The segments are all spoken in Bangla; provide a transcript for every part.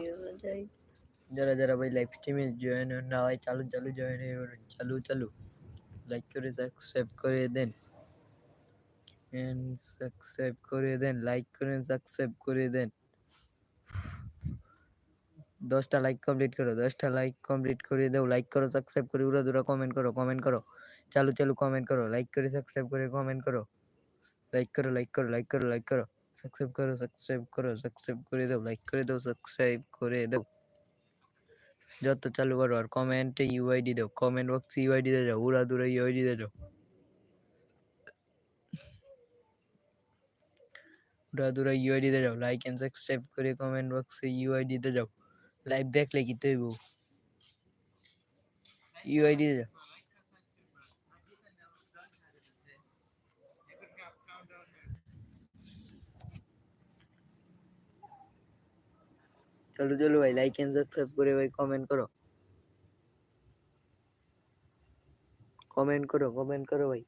you and যারা যারা ভাই লাইভ স্ট্রিমে জয়েন না হয় চালু চালু জয়েন হয়ে পড়ুন। চালু চালু। লাইক করে সাবস্ক্রাইব করে দেন। সাবস্ক্রাইব করে দেন। লাইক করেন সাবস্ক্রাইব করে দেন। দশটা লাইক কমপ্লিট করো, দশটা লাইক কমপ্লিট করে দাও। লাইক করো সাবস্ক্রাইব করে, উড়া দুরা কমেন্ট করো কমেন্ট করো। চালু চালু কমেন্ট করো। লাইক করে সাবস্ক্রাইব করে কমেন্ট করো। লাইক করো লাইক করো লাইক করো লাইক করো। সাবস্ক্রাইব করো সাবস্ক্রাইব করো সাবস্ক্রাইব করে দাও। লাইক করে দাও সাবস্ক্রাইব করে দাও। যত চালু করো আর কমেন্টে ইউআইডি দাও কমেন্ট বক্সে ইউআইডি দিয়ে যাও, উড়া দুরা ইউআইডি দিয়ে যাও। উড়া দুরা ইউআইডি দিয়ে যাও লাইক এন্ড সাবস্ক্রাইব করে কমেন্ট বক্সে ইউআইডি দিয়ে যাও। লাইভ দেখলে কি তৈব? ইউআইডি দিয়ে যাও। চলো চলো ভাই লাইক এন্ড সাবস্ক্রাইব করে ভাই কমেন্ট করো কমেন্ট করো কমেন্ট করো ভাই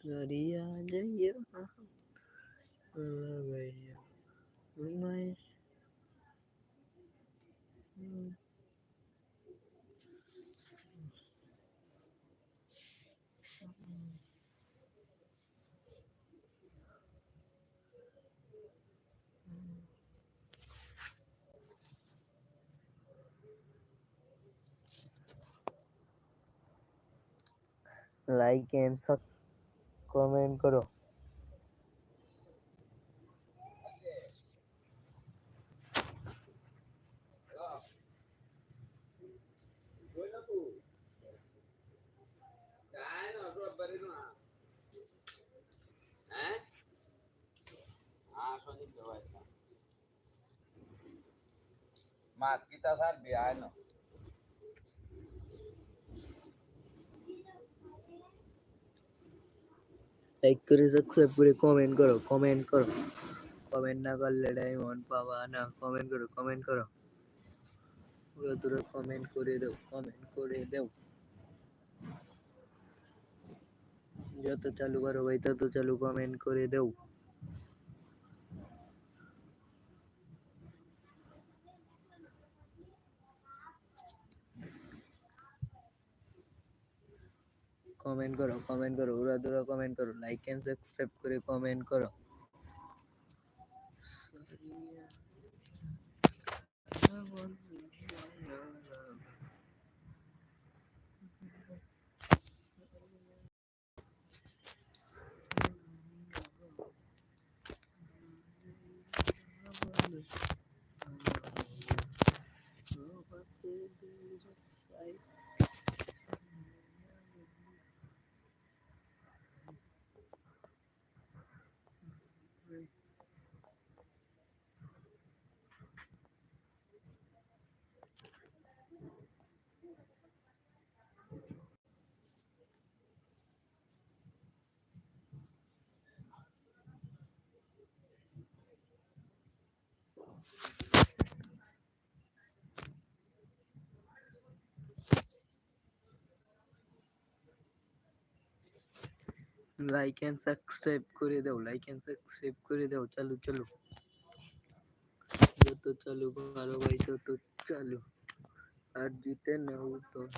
দরিয়া যাইয়া লাগাইয়া লাইক এন্ড কমেন্ট করো Mas kita sabi ano. Like করে সাবস্ক্রাইব করে কমেন্ট করো কমেন্ট করো। কমেন্ট না করলে ডায়মন্ড পাবা না। কমেন্ট করো কমেন্ট করো। পুরো দূরে কমেন্ট করে দাও কমেন্ট করে দাও। যত চালু করো ভাই, তত চালু কমেন্ট করে দাও। কমেন্ট করো কমেন্ট করো, উড়া দুরা কমেন্ট করো লাইক এন্ড সাবস্ক্রাইব করে কমেন্ট করো Thank you. one. Like and subscribe করে দাও লাইক এন্ড সাবস্ক্রাইব করে দাও, চালু চালু। যত চালু ভালো ভাই যত চালু। আর জিতে নেও দশ